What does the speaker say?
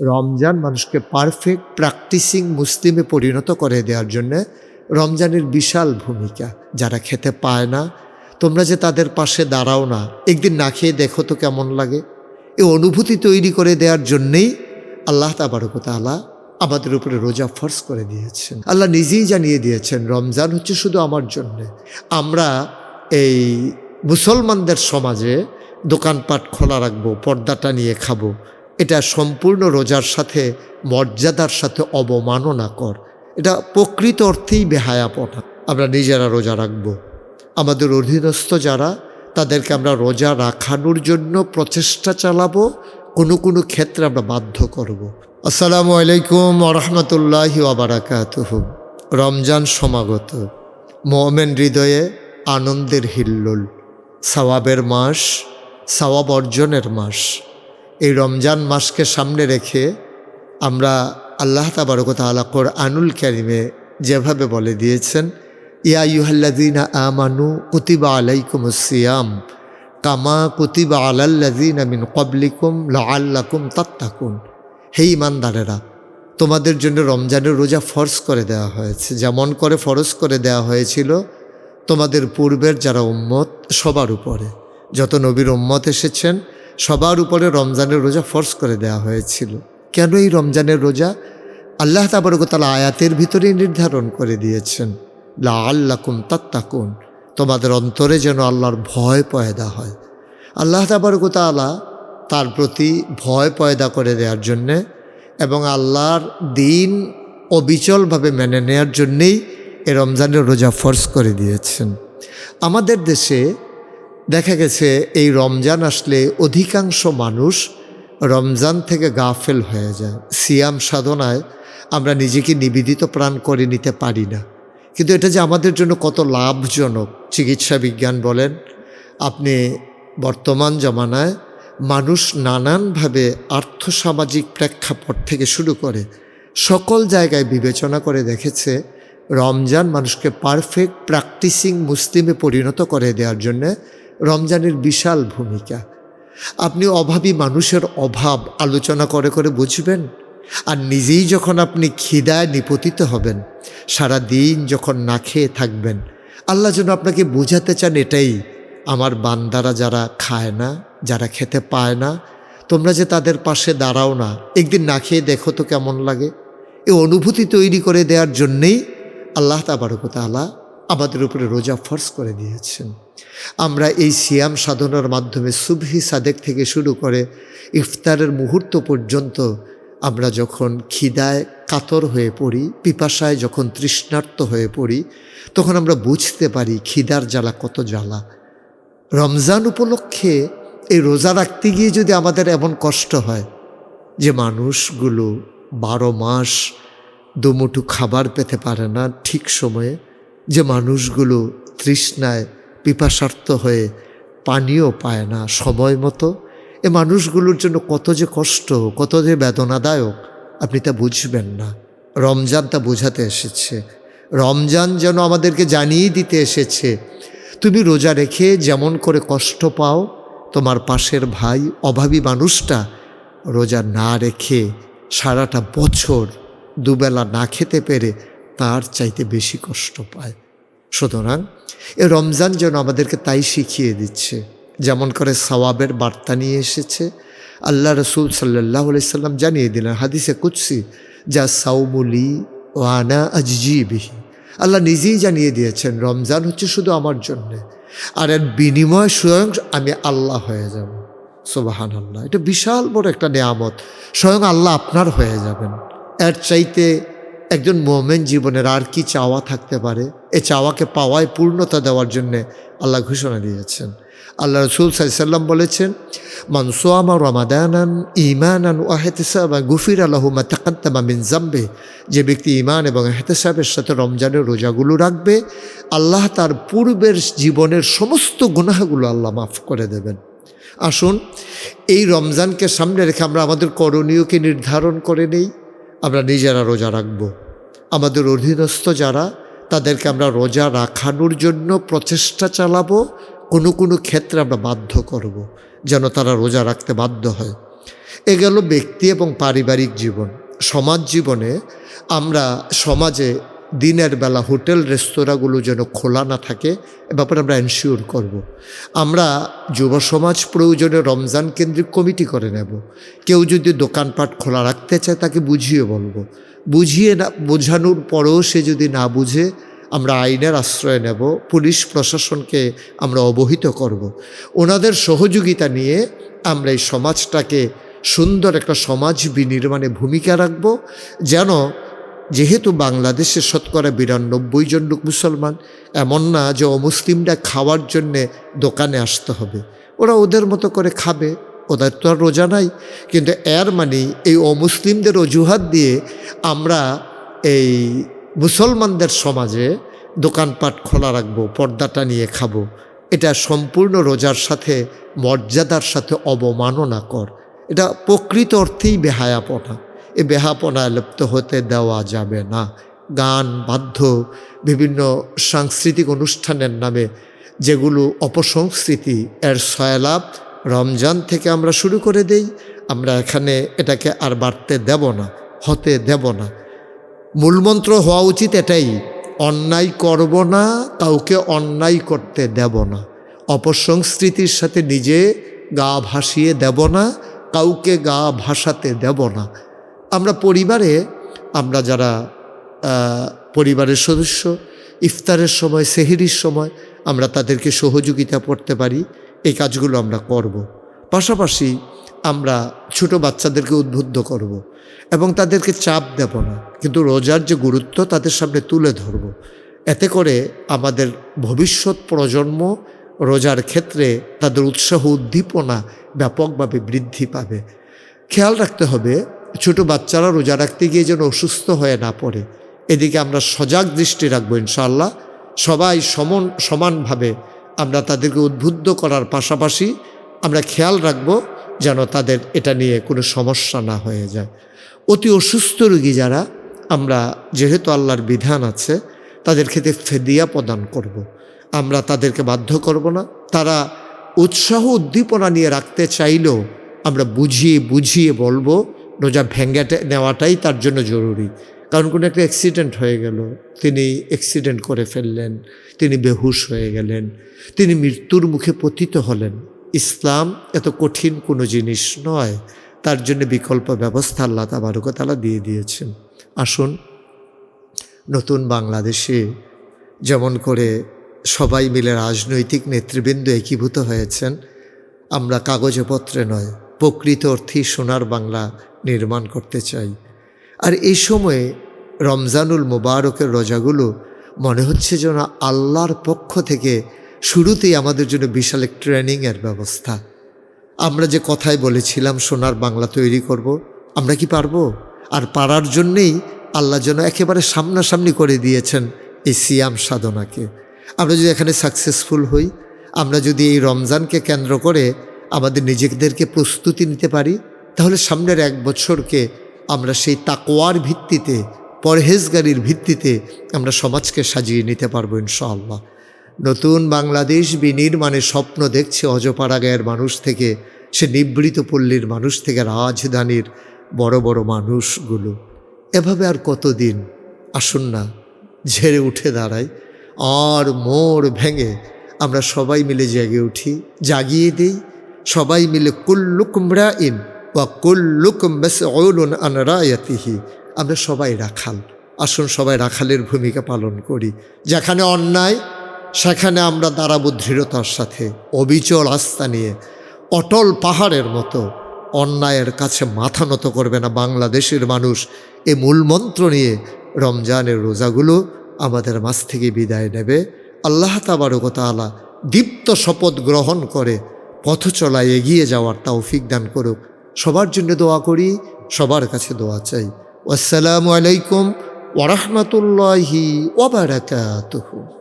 রমজান মানুষকে perfect practising মুসলিমে পরিণত করে দেওয়ার জন্যে রমজানের বিশাল ভূমিকা। যারা খেতে পায় না, তোমরা যে তাদের পাশে দাঁড়াও না, একদিন না খেয়ে দেখো তো কেমন লাগে। এই অনুভূতি তৈরি করে দেওয়ার জন্যেই আল্লাহ তাবারকতালা আমাদের উপরে রোজা ফর্স করে দিয়েছেন। আল্লাহ নিজেই জানিয়ে দিয়েছেন, রমজান হচ্ছে শুধু আমার জন্যে। আমরা এই মুসলমানদের সমাজে দোকানপাট খোলা রাখব, পর্দাটা নিয়ে খাব। এটা সম্পূর্ণ রোজার সাথে, মর্যাদার সাথে অবমাননা কর এটা প্রকৃত অর্থেই বেহায়াপনা। আমরা নিজেরা রোজা রাখব। আমাদের অধীনস্থ যারা, তাদেরকে আমরা রোজা রাখানোর জন্য প্রচেষ্টা চালাবো, কোনো কোনো ক্ষেত্রে আমরা বাধ্য করব। আসসালামু আলাইকুম রহমতুল্লাহ আবরাকাতহ রমজান সমাগত। মোমেন হৃদয়ে আনন্দের হিল্লোল। সওয়াবের মাস, সওয়াব অর্জনের মাস। এই রমজান মাসকে সামনে রেখে আমরা আল্লাহ তাবারকতালা আনুল ক্যারিমে যেভাবে বলে দিয়েছেন, ইয়া ইউহাল্লাদিনা আমানু কুতিবা আলাইকুম সিয়াম কামা কুতিবা আলাল্লাদিনা মিন কবলিকুম লাল্লাকুম তাত্তাকুন। হে ইমানদারেরা, তোমাদের জন্য রমজানের রোজা ফরজ করে দেওয়া হয়েছে। যেমন করে ফরজ করে দেওয়া হয়েছিল তোমাদের পূর্বের যারা উম্মত সবার উপরে। যত নবীর উম্মত এসেছেন সবার উপরে রমজানের রোজা ফরজ করে দেওয়া হয়েছিল। কেন এই রমজানের রোজা? আল্লাহ তাবরকতালা আয়াতের ভিতরেই নির্ধারণ করে দিয়েছেন লা আল্লাকুম তাত্তাকুন, তোমাদের অন্তরে যেন আল্লাহর ভয় পয়দা হয়। আল্লাহ তাবরকতালা তার প্রতি ভয় পয়দা করে দেওয়ার জন্যে এবং আল্লাহর দিন অবিচলভাবে মেনে নেওয়ার জন্যেই এ রমজানের রোজা ফর্স করে দিয়েছেন। আমাদের দেশে দেখা গেছে, এই রমজান আসলে অধিকাংশ মানুষ রমজান থেকে গাফেল হয়ে যায়। সিয়াম সাধনায় আমরা নিজেকে নিবেদিত প্রাণ করে নিতে পারি না। কিন্তু এটা যে আমাদের জন্য কত লাভজনক, চিকিৎসা বিজ্ঞান বলেন। আপনি বর্তমান জমানায় মানুষ নানানভাবে আর্থসামাজিক প্রেক্ষাপট থেকে শুরু করে সকল জায়গায় বিবেচনা করে দেখেছে, রমজান মানুষকে পারফেক্ট প্র্যাকটিসিং মুসলিমে পরিণত করে দেওয়ার জন্যে রমজানের বিশাল ভূমিকা। আপনি অভাবী মানুষের অভাব আলোচনা করে করে বুঝবেন আর নিজেই যখন আপনি খিদায় নিপতিত হবেন সারা দিন যখন না খেয়ে থাকবেন, আল্লাহ যেন আপনাকে বোঝাতে চান এটাই, আমার বান্দারা যারা খায় না, যারা খেতে পায় না, তোমরা যে তাদের পাশে দাঁড়াও না, একদিন না খেয়ে দেখো তো কেমন লাগে। এই অনুভূতি তৈরি করে দেওয়ার জন্যেই আল্লাহ তাবারকতালা আমাদের উপরে রোজা ফর্স করে দিয়েছেন। আমরা এই সিয়াম সাধনার মাধ্যমে সুবহি সাদেক থেকে শুরু করে ইফতারের মুহূর্ত পর্যন্ত আমরা যখন খিদায় কাতর হয়ে পড়ি, পিপাসায় যখন তৃষ্ণার্ত হয়ে পড়ি, তখন আমরা বুঝতে পারি খিদার জ্বালা কত জ্বালা। রমজান উপলক্ষে এই রোজা রাখতে গিয়ে যদি আমাদের এমন কষ্ট হয় যে মানুষগুলো বারো মাস দুমুঠু খাবার পেতে পারে না ঠিক সময়ে, যে মানুষগুলো তৃষ্ণায় পিপাসার্থ হয়ে পানিও পায় না সময় মতো। এ মানুষগুলোর জন্য কত যে কষ্ট, কত যে বেদনাদায়ক, আপনি তা বুঝবেন না। রমজান তা বোঝাতে এসেছে। রমজান যেন আমাদেরকে জানিয়ে দিতে এসেছে, তুমি রোজা রেখে যেমন করে কষ্ট পাও, তোমার পাশের ভাই অভাবী মানুষটা রোজা না রেখে সারাটা বছর দুবেলা না খেতে পেরে তার চাইতে বেশি কষ্ট পায়। সুতরাং এ রমজান যেন আমাদেরকে তাই শিখিয়ে দিচ্ছে। যেমন করে সওয়াবের বার্তা নিয়ে এসেছে। আল্লাহ রসুল সাল্লাহ সাল্লাম জানিয়ে দিলেন হাদিসে কুৎসি যা সাউমুলি ও আনা বিহি। আল্লাহ নিজেই জানিয়ে দিয়েছেন, রমজান হচ্ছে শুধু আমার জন্যে। আর এর বিনিময় স্বয়ং আমি আল্লাহ হয়ে যাব। সোবাহান আল্লাহ এটা বিশাল বড় একটা নেয়ামত। স্বয়ং আল্লাহ আপনার হয়ে যাবেন। এর চাইতে একজন মোমেন জীবনের আর কি চাওয়া থাকতে পারে? এ চাওয়াকে পাওয়ায় পূর্ণতা দেওয়ার জন্যে আল্লাহ ঘোষণা দিয়েছেন। আল্লাহ রসুল সাইসাল্লাম বলেছেন মানসোয়ামা রমাদানান ইমানান ও হেতেসাবা গুফির আল্লাহুমা তাকাত্তামা মিন জাম্বে যে ব্যক্তি ইমান এবং হেতেসাবের সাথে রমজানের রোজাগুলো রাখবে, আল্লাহ তার পূর্বের জীবনের সমস্ত গুনাহগুলো আল্লাহ মাফ করে দেবেন। আসুন, এই রমজানকে সামনে রেখে আমরা আমাদের করণীয়কে নির্ধারণ করে নেই? আমরা নিজেরা রোজা রাখব আমাদের অধীনস্থ যারা, তাদেরকে আমরা রোজা রাখানোর জন্য প্রচেষ্টা চালাবো, কোনো কোনো ক্ষেত্রে আমরা বাধ্য করব। যেন তারা রোজা রাখতে বাধ্য হয় এ গেল ব্যক্তি এবং পারিবারিক জীবন সমাজ জীবনে আমরা সমাজে দিনের বেলা হোটেল, রেস্তোরাঁগুলো যেন খোলা না থাকে, এ ব্যাপারে আমরা এনশিওর করব। আমরা যুব সমাজ প্রয়োজনে রমজান কেন্দ্রিক কমিটি করে নেব কেউ যদি দোকানপাট খোলা রাখতে চায়, তাকে বুঝিয়ে বলব বুঝিয়ে না, বোঝানোর পরেও সে যদি না বুঝে, আমরা আইনের আশ্রয় নেব, পুলিশ প্রশাসনকে আমরা অবহিত করব। ওনাদের সহযোগিতা নিয়ে আমরা এই সমাজটাকে সুন্দর একটা সমাজ বিনির্মাণে ভূমিকা রাখব, যেন যেহেতু বাংলাদেশে শতকরা বিরানব্বই জন লোক মুসলমান, এমন না যে অমুসলিমরা খাওয়ার জন্যে দোকানে আসতে হবে। ওরা ওদের মতো করে খাবে, ওদের তো আর রোজা নাই। কিন্তু এর মানে এই অমুসলিমদের অজুহাত দিয়ে আমরা এই মুসলমানদের সমাজে দোকানপাট খোলা রাখব, পর্দাটা নিয়ে খাব। এটা সম্পূর্ণ রোজার সাথে, মর্যাদার সাথে অবমাননা কর এটা প্রকৃত অর্থেই বেহায়াপনা। এ বেহাপনায় লিপ্ত হতে দেওয়া যাবে না। গান, বাদ্য, বিভিন্ন সাংস্কৃতিক অনুষ্ঠানের নামে যেগুলো অপসংস্কৃতি, এর সয়লাভ রমজান থেকে আমরা শুরু করে দেই। আমরা এখানে এটাকে আর বাড়তে দেব না, হতে দেব না। মূলমন্ত্র হওয়া উচিত এটাই, অন্যায় করব না, কাউকে অন্যায় করতে দেব না। অপসংস্কৃতির সাথে নিজে গা ভাসিয়ে দেব না, কাউকে গা ভাসাতে দেব না। আমরা পরিবারে, আমরা যারা পরিবারের সদস্য, ইফতারের সময়, সেহেরির সময়, আমরা তাদেরকে সহযোগিতা করতে পারি, এই কাজগুলো আমরা করব। পাশাপাশি আমরা ছোট বাচ্চাদেরকে উদ্বুদ্ধ করব। এবং তাদেরকে চাপ দেব না, কিন্তু রোজার যে গুরুত্ব তাদের সামনে তুলে ধরব এতে করে আমাদের ভবিষ্যৎ প্রজন্ম রোজার ক্ষেত্রে তাদের উৎসাহ উদ্দীপনা ব্যাপকভাবে বৃদ্ধি পাবে খেয়াল রাখতে হবে ছোট বাচ্চারা রোজা রাখতে গিয়ে যেন অসুস্থ হয়ে না পড়ে। এদিকে আমরা সজাগ দৃষ্টি রাখব ইনশাল্লাহ সবাই সমন, সমানভাবে আমরা তাদেরকে উদ্বুদ্ধ করার পাশাপাশি আমরা খেয়াল রাখব যেন তাদের এটা নিয়ে কোনো সমস্যা না হয়ে যায়। অতি অসুস্থ রোগী যারা, আমরা যেহেতু আল্লাহর বিধান আছে, তাদের ক্ষেত্রে ফেদিয়া প্রদান করব। আমরা তাদেরকে বাধ্য করব না। তারা উৎসাহ উদ্দীপনা নিয়ে রাখতে চাইলেও আমরা বুঝিয়ে বুঝিয়ে বলব রোজা ভেঙ্গে নেওয়াটাই তার জন্য জরুরি। কারণ কোনো একটা অ্যাক্সিডেন্ট হয়ে গেল, তিনি অ্যাক্সিডেন্ট করে ফেললেন, তিনি বেহুশ হয়ে গেলেন, তিনি মৃত্যুর মুখে পতিত হলেন। ইসলাম এত কঠিন কোনো জিনিস নয়। তার জন্য বিকল্প ব্যবস্থা আল্লাহ তাবারকতালা দিয়ে দিয়েছেন। আসুন, নতুন বাংলাদেশে যেমন করে সবাই মিলে রাজনৈতিক নেতৃবৃন্দ একীভূত হয়েছেন, আমরা কাগজে পত্রে নয় প্রকৃত অর্থেই সোনার বাংলা নির্মাণ করতে চাই। আর এই সময়ে রমজানুল মোবারকের রোজাগুলো মনে হচ্ছে যেন আল্লাহর পক্ষ থেকে শুরুতেই আমাদের জন্য বিশাল এক ট্রেনিংয়ের ব্যবস্থা। আমরা যে কথায় বলেছিলাম, সোনার বাংলা তৈরি করব। আমরা কি পারব? আর পারার জন্যেই আল্লাহ যেন একেবারে সামনাসামনি করে দিয়েছেন এই সিয়াম সাধনাকে। আমরা যদি এখানে সাকসেসফুল হই, আমরা যদি এই রমজানকে কেন্দ্র করে আমাদের নিজেদেরকে প্রস্তুতি নিতে পারি, তাহলে সামনের এক বছরকে আমরা সেই তাকোয়ার ভিত্তিতে, পরহেজগারির ভিত্তিতে আমরা সমাজকে সাজিয়ে নিতে পারব ইনশাআল্লাহ। নতুন বাংলাদেশ বিনির্মাণে স্বপ্ন দেখছে অজপাড়াগায়ের মানুষ থেকে, সে নিবৃত পল্লীর মানুষ থেকে, রাজধানীর বড় বড় মানুষগুলো। এভাবে আর কতদিন? আসুন না, ঝেড়ে উঠে দাঁড়ায় আর মোড় ভেঙে আমরা সবাই মিলে জেগে উঠি, জাগিয়ে দিই সবাই মিলে কুল্লুকুমরা ইন বা কুল্লুকুম বেস ওলুন আনরায়াতিহি আমরা সবাই রাখাল। আসুন সবাই রাখালের ভূমিকা পালন করি। যেখানে অন্যায়, সেখানে আমরা দাঁড়াবো দৃঢ়তার সাথে, অবিচল আস্থা নিয়ে। অটল পাহাড়ের মতো। অন্যায়ের কাছে মাথা নত করবে না বাংলাদেশের মানুষ। এ মূলমন্ত্র নিয়ে রমজানের রোজাগুলো আমাদের মাছ থেকে বিদায় নেবে। আল্লাহ তাবারকতালা দীপ্ত শপথ গ্রহণ করে পথ চলায় এগিয়ে যাওয়ার তৌফিক দান করুক। সবার জন্য দোয়া করি, সবার কাছে দোয়া চাই। আসসালামু আলাইকুম ওরহমতুল্লাহি ওবরাকাতুহু